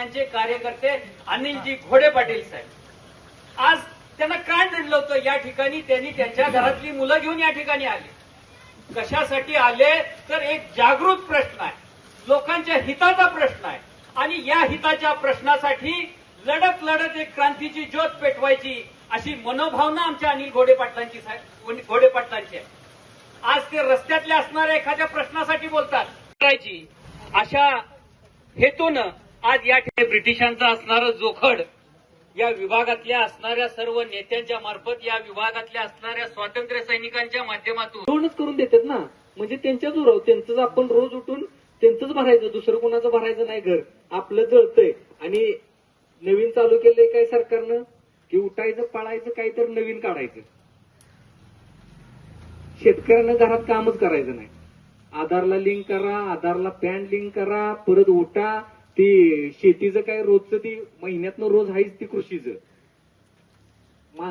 शिवसैन्यांचे कार्यकर्ते अनिलजी घोडे पाटील साहेब. आज त्यांना काय नडलं होतं या ठिकाणी. त्यांनी त्यांच्या घरातली मुलं घेऊन या ठिकाणी आले. कशासाठी आले? तर एक जागृत प्रश्न आहे. लोकांच्या हिताचा प्रश्न आहे. आणि या हिताच्या प्रश्नासाठी लढत लढत एक क्रांतीची ज्योत पेटवायची अशी मनोभावना आमच्या अनिल घोडे पाटलांची साहेब म्हणजे घोडे पाटलांची आहे. आज ते रस्त्यातल्या असणाऱ्या एखाद्या प्रश्नासाठी बोलतात. करायची. अशा हेतून आज या ठिकाणी ब्रिटिशांचा असणारं जोखड या विभागातल्या असणाऱ्या सर्व नेत्यांच्या मार्फत या विभागातल्या असणाऱ्या स्वातंत्र्य सैनिकांच्या माध्यमातून दोनच करून देतात ना. म्हणजे त्यांच्या जोरावर त्यांचंच आपण रोज उठून त्यांचंच भरायचं दुसरं कोणाचं भरायचं नाही घर. आपलं जळतंय. आणि नवीन चालू केलंय काय सरकारनं? की उठायचं पळायचं काहीतरी नवीन काढायचं. शेतकऱ्यांना घरात कामच करायचं नाही. आधारला लिंक करा आधारला पॅन लिंक करा परत उठा ती शेतीचं काय रोजचं ती महिन्यातनं रोज आहेच ती कृषीचं.